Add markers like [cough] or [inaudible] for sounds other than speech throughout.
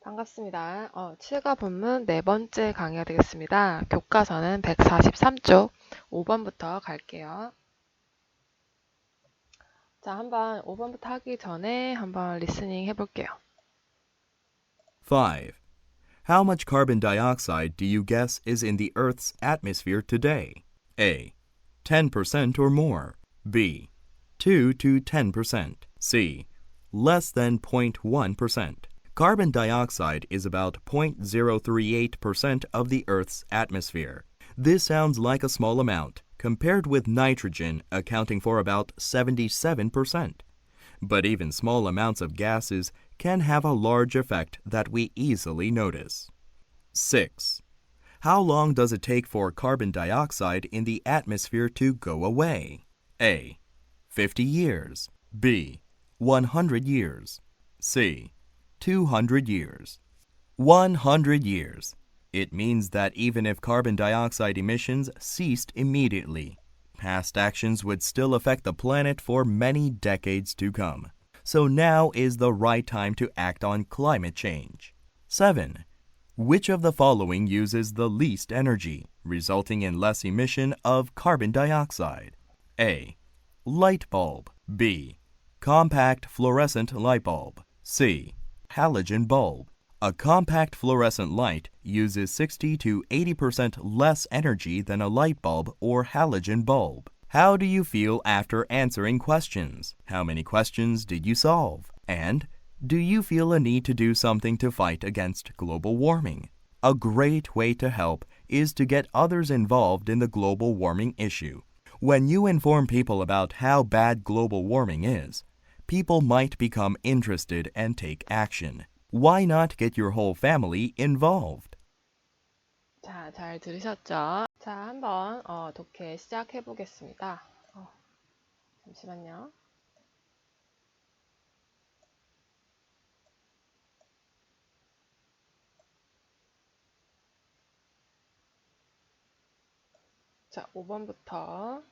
반갑습니다. 어, 7과 본문 네 번째 강의가 되겠습니다. 교과서는 143쪽 5번부터 갈게요. 자, 한번 5번부터 하기 전에 한번 리스닝 해볼게요. 5. How much carbon dioxide do you guess is in the Earth's atmosphere today? A. 10% or more. B. 2 to 10%. C. Less than 0.1%. Carbon dioxide is about 0.038% of the Earth's atmosphere. This sounds like a small amount compared with nitrogen accounting for about 77%. But even small amounts of gases can have a large effect that we easily notice. 6. How long does it take for carbon dioxide in the atmosphere to go away? A. 50 years. B. 100 years. C. 200 years. 100 years. It means that even if carbon dioxide emissions ceased immediately, past actions would still affect the planet for many decades to come. So now is the right time to act on climate change. 7. Which of the following uses the least energy, resulting in less emission of carbon dioxide? A. Light bulb. B. Compact fluorescent light bulb. C. Halogen bulb. A compact fluorescent light uses 60 to 80% less energy than a light bulb or halogen bulb. How do you feel after answering questions? How many questions did you solve? And do you feel a need to do something to fight against global warming? A great way to help is to get others involved in the global warming issue. When you inform people about how bad global warming is, people might become interested and take action. Why not get your whole family involved? 자, 잘 들으셨죠? 자, 한번 어, 독해 시작해 보겠습니다. 어, 잠시만요. 자, 5번부터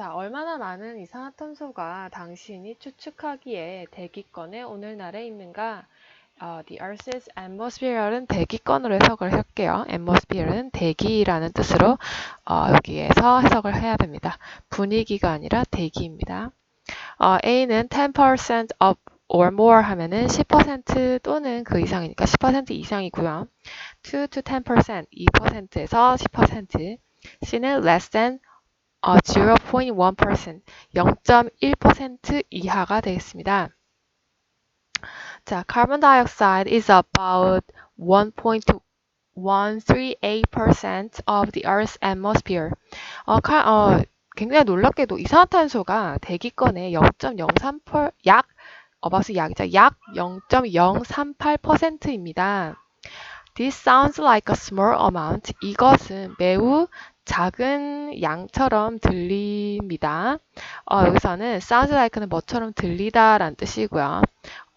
자, 얼마나 많은 이산화탄소가 당신이 추측하기에 대기권에 오늘날에 있는가? 어, the Earth's atmosphere는 대기권으로 해석을 할게요. atmosphere는 대기라는 뜻으로 어, 여기에서 해석을 해야 됩니다. 분위기가 아니라 대기입니다. 어, A는 10% of or more 하면은 10% 또는 그 이상이니까 10% 이상이고요. 2 to 10%, 2%에서 10%. C는 less than 어, 0.1%, 0.1% 이하가 되겠습니다. 자, carbon dioxide is about 1.138% of the Earth's atmosphere. 어, 칼, 어, 굉장히 놀랍게도 이산화탄소가 대기권의 0.038, 약, 어, 마우스 약이죠. 약 0.038%입니다. This sounds like a small amount. 이것은 매우 작은 양처럼 들립니다. 어, 여기서는 sounds like는 뭐처럼 들리다 라는 뜻이고요.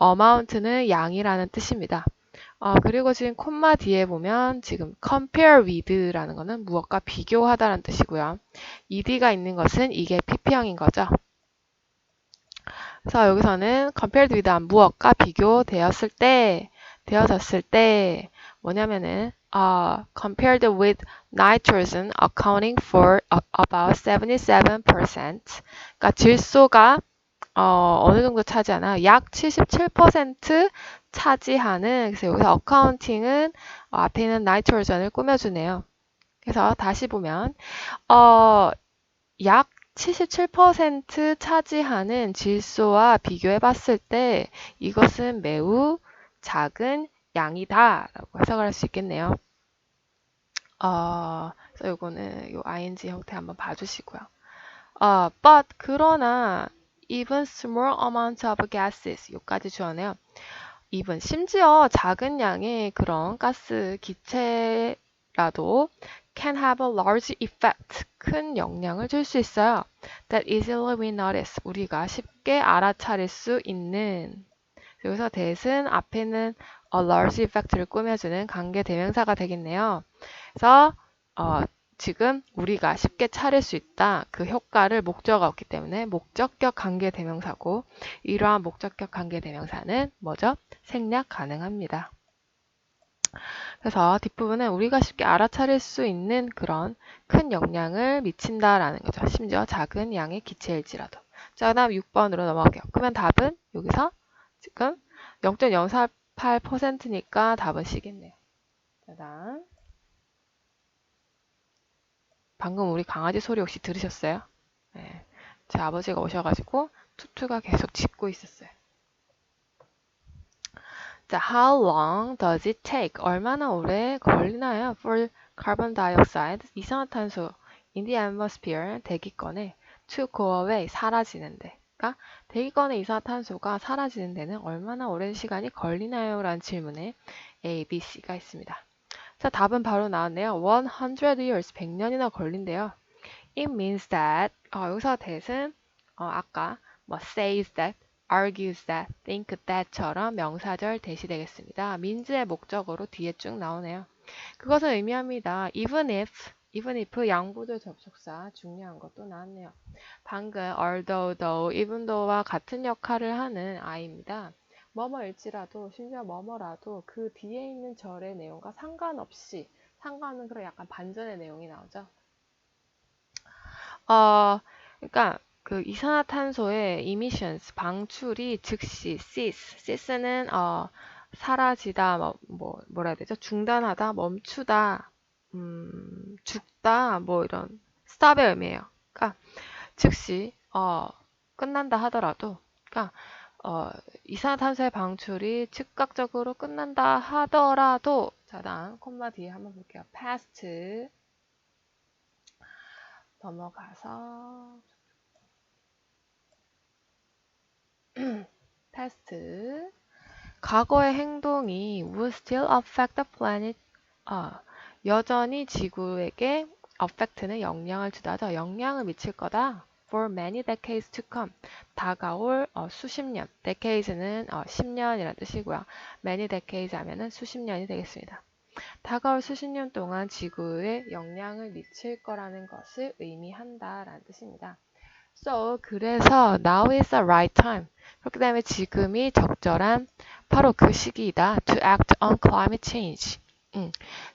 amount는 양이라는 뜻입니다. 어, 그리고 지금 콤마 뒤에 보면 지금 compare with라는 거는 무엇과 비교하다라는 뜻이고요. ed가 있는 것은 이게 pp형인 거죠. 그래서 여기서는 compared with 무엇과 비교되었을 때, 되어졌을 때 뭐냐면은 uh, compared with nitrogen accounting for about 77%. 그러니까 질소가 어, 어느 정도 차지하나? 약 77% 차지하는 그래서 여기서 accounting은 어, 앞에 있는 나이트로전을 꾸며주네요. 그래서 다시 보면 어, 약 77% 차지하는 질소와 비교해 봤을 때 이것은 매우 작은 양이다 라고 해석을 할 수 있겠네요. 어, 그래서 요거는 요 ing 형태 한번 봐주시고요. 어, but 그러나 even small amount of gases 요까지 주어네요. even 심지어 작은 양의 그런 가스 기체라도 can have a large effect 큰 영향을 줄 수 있어요. that easily we notice 우리가 쉽게 알아차릴 수 있는 여기서 that은 앞에는 a large effect를 꾸며주는 관계 대명사가 되겠네요. 그래서 어, 지금 우리가 쉽게 차릴 수 있다. 그 효과를 목적어가 없기 때문에 목적격 관계 대명사고 이러한 목적격 관계 대명사는 뭐죠? 생략 가능합니다. 그래서 뒷부분은 우리가 쉽게 알아차릴 수 있는 그런 큰 영향을 미친다라는 거죠. 심지어 작은 양의 기체일지라도. 자, 그 다음 6번으로 넘어갈게요. 그러면 답은 여기서 지금 0.048%니까 답은 C겠네요. 자, 다음. 방금 우리 강아지 소리 혹시 들으셨어요? 네. 제 아버지가 오셔가지고 투투가 계속 짖고 있었어요. 자, how long does it take? 얼마나 오래 걸리나요? For carbon dioxide, 이산화탄소 in the atmosphere, 대기권에 to go away, 사라지는데. 그러니까 대기권의 이산화탄소가 사라지는 데는 얼마나 오랜 시간이 걸리나요? 라는 질문에 A, B, C가 있습니다. 자, 답은 바로 나왔네요. 100 years, 100년이나 걸린대요. It means that, 어, 여기서 that은, 어, 아까 뭐 says that, argues that, think that처럼 명사절 대시 되겠습니다. means의 목적어로 뒤에 쭉 나오네요. 그것은 의미합니다. even if, even if 양보절 접속사 중요한 것도 나왔네요. 방금 although, though, even though와 같은 역할을 하는 I입니다. 뭐뭐일지라도 심지어 뭐뭐라도 그 뒤에 있는 절의 내용과 상관없이 상관은 그런 약간 반전의 내용이 나오죠. 어, 그러니까 그 이산화탄소의 emissions 방출이 즉시 cease, cease는 어, 사라지다, 뭐, 뭐 뭐라 해야 되죠? 중단하다, 멈추다, 음, 죽다, 뭐 이런 stop의 의미예요. 그러니까 즉시 어, 끝난다 하더라도, 그러니까 어, 이산화탄소의 방출이 즉각적으로 끝난다 하더라도 자 다음 콤마 뒤에 한번 볼게요. past 넘어가서 [clears throat] past 과거의 행동이 would still affect the planet 어, 여전히 지구에게 affect는 영향을 주다죠. 영향을 미칠 거다. for many decades to come. 다가올 어, 수십 년. decades는 어, 10년이라는 뜻이고요. many decades 하면은 수십 년이 되겠습니다. 다가올 수십 년 동안 지구에 영향을 미칠 거라는 것을 의미한다라는 뜻입니다. So, 그래서 now is the right time. 그렇기 때문에 지금이 적절한 바로 그 시기이다. To act on climate change. 음,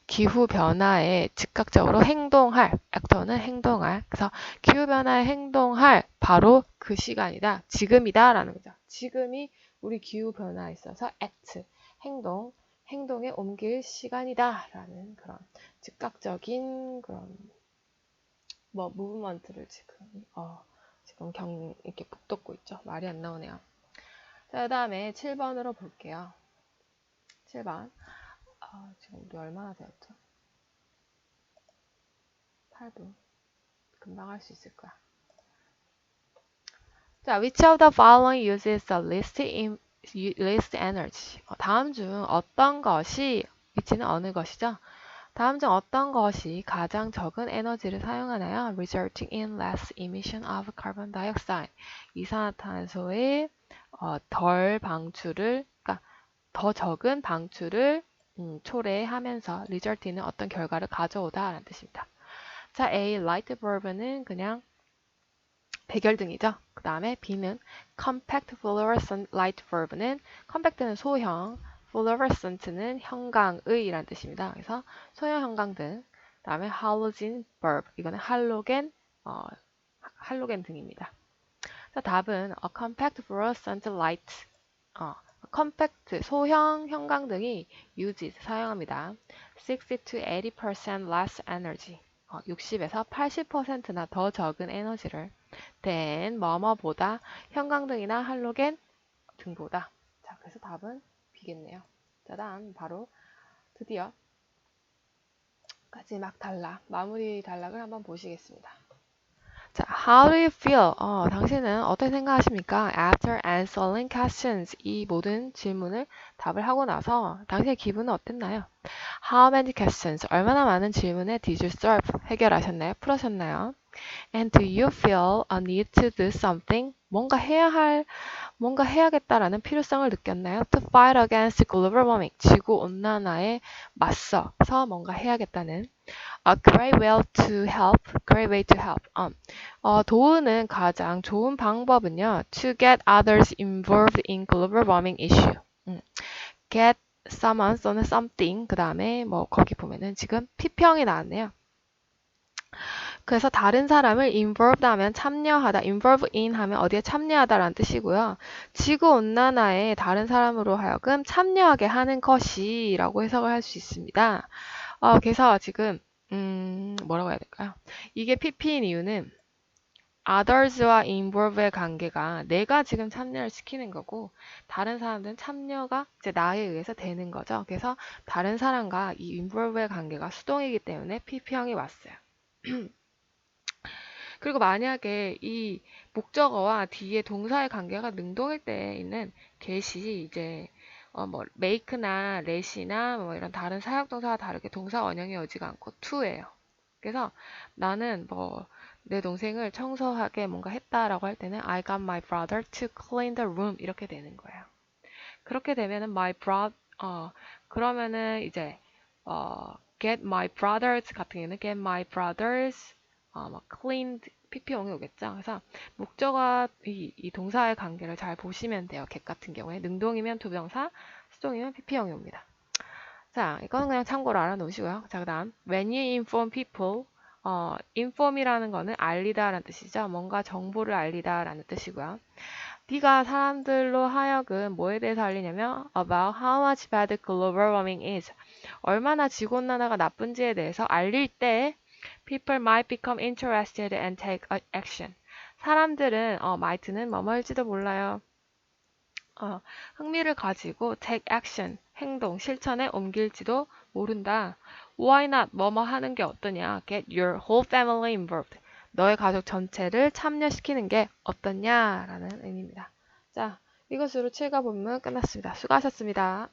기후 변화에 즉각적으로 행동할, actor는 행동할. 그래서 기후 변화에 행동할 바로 그 시간이다. 지금이다라는 거죠. 지금이 우리 기후 변화에 있어서 act, 행동, 행동에 옮길 시간이다라는 그런 즉각적인 그런 뭐 무브먼트를 지금 어, 지금 경 이렇게 북돋고 있죠. 말이 안 나오네요. 자, 그 다음에 7번으로 볼게요. 7번. 아, 지금 우리 얼마나 되었죠? 8분. 금방 할 수 있을 거야. 자, which of the following uses the least, in, least energy? 어, 다음 중 어떤 것이, which는 어느 것이죠? 다음 중 어떤 것이 가장 적은 에너지를 사용하나요? resulting in less emission of carbon dioxide. 이산화탄소의 어, 덜 방출을, 그러니까 더 적은 방출을 음, 초래하면서 result는 어떤 결과를 가져오다 라는 뜻입니다. 자, A, light bulb는 그냥 백열등이죠. 그 다음에 B는 compact fluorescent light bulb는 compact는 소형, fluorescent는 형광의 라는 뜻입니다. 그래서 소형 형광등. 그 다음에 halogen bulb, 이거는 할로겐, 어, 할로겐 등입니다. 자, 답은 a compact fluorescent light, 어, 컴팩트 소형 형광 등이 uses 사용합니다. 60 to 80% less energy. 어, 60에서 80%나 더 적은 에너지를 than 뭐뭐보다 형광등이나 할로겐 등보다. 자, 그래서 답은 B겠네요. 자, 다음 바로 드디어 마지막 단락, 마무리 단락을 한번 보시겠습니다. 자, how do you feel? 어, 당신은 어떻게 생각하십니까? After answering questions, 이 모든 질문을 답을 하고 나서 당신의 기분은 어땠나요? How many questions? 얼마나 많은 질문에 did you solve? 해결하셨나요? 풀으셨나요? And do you feel a need to do something? 뭔가 해야 할, 뭔가 해야겠다라는 필요성을 느꼈나요? To fight against global warming. 지구 온난화에 맞서서 뭔가 해야겠다는. A great way to help. Great way to help. 어, 어, 도우는 가장 좋은 방법은요. To get others involved in global warming issue. 음, get someone 또는 something 그 다음에 뭐 거기 보면은 지금 피평이 나왔네요. 그래서 다른 사람을 involved 하면 참여하다, involve in 하면 어디에 참여하다라는 뜻이고요. 지구 온난화에 다른 사람으로 하여금 참여하게 하는 것이라고 해석을 할 수 있습니다. 어, 그래서 지금 음, 뭐라고 해야 될까요? 이게 PP인 이유는 others와 involve의 관계가 내가 지금 참여를 시키는 거고 다른 사람들은 참여가 이제 나에 의해서 되는 거죠. 그래서 다른 사람과 이 involve의 관계가 수동이기 때문에 PP형이 왔어요. [clears throat] 그리고 만약에 이 목적어와 뒤에 동사의 관계가 능동일 때에는 get이 이제 어 뭐 make나 let이나 뭐 이런 다른 사역 동사와 다르게 동사 원형이 오지가 않고 to예요. 그래서 나는 뭐 내 동생을 청소하게 뭔가 했다라고 할 때는 I got my brother to clean the room 이렇게 되는 거예요. 그렇게 되면은 my bro 어 그러면은 이제 어 get my brothers 같은 경우는 get my brothers 어, 막 cleaned PP형이 오겠죠. 그래서 목적과 이, 이 동사의 관계를 잘 보시면 돼요. get 같은 경우에 능동이면 투병사, 수동이면 PP형이 옵니다. 자, 이거는 그냥 참고로 알아놓으시고요. 자, 그 다음 when you inform people 어, inform이라는 거는 알리다라는 뜻이죠. 뭔가 정보를 알리다라는 뜻이고요. 네가 사람들로 하여금 뭐에 대해서 알리냐면 about how much bad global warming is. 얼마나 지구온난화가 나쁜지에 대해서 알릴 때 people might become interested and take action. 사람들은 어, might는 뭐뭐일지도 몰라요. 어, 흥미를 가지고 take action, 행동, 실천에 옮길지도 모른다. Why not 뭐뭐 하는 게 어떠냐? Get your whole family involved. 너의 가족 전체를 참여시키는 게 어떠냐라는 의미입니다. 자, 이것으로 7과 본문 끝났습니다. 수고하셨습니다.